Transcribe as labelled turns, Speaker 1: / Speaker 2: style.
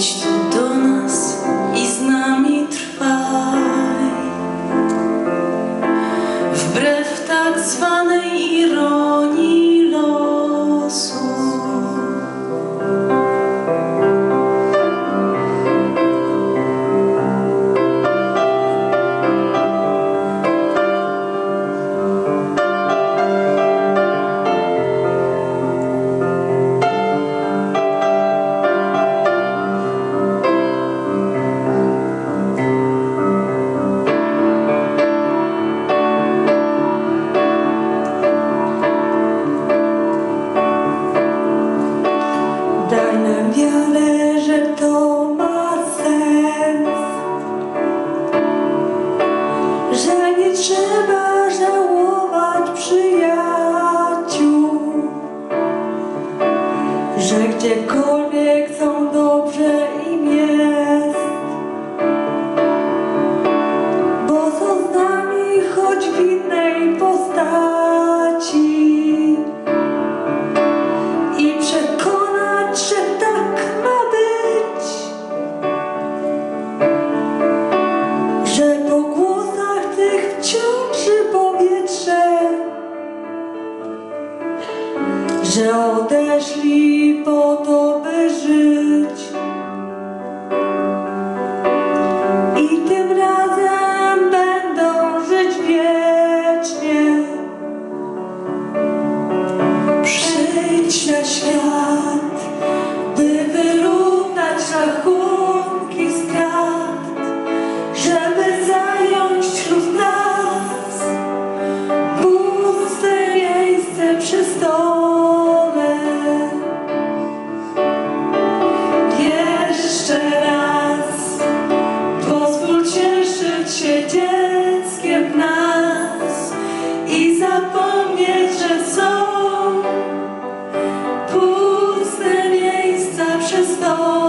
Speaker 1: Przyjdź tu do nas i z nami trwaj. Wbrew tak zwanej ironii. wiarę, że to ma sens, że nie trzeba żałować przyjaciół, że gdziekolwiek. Oh.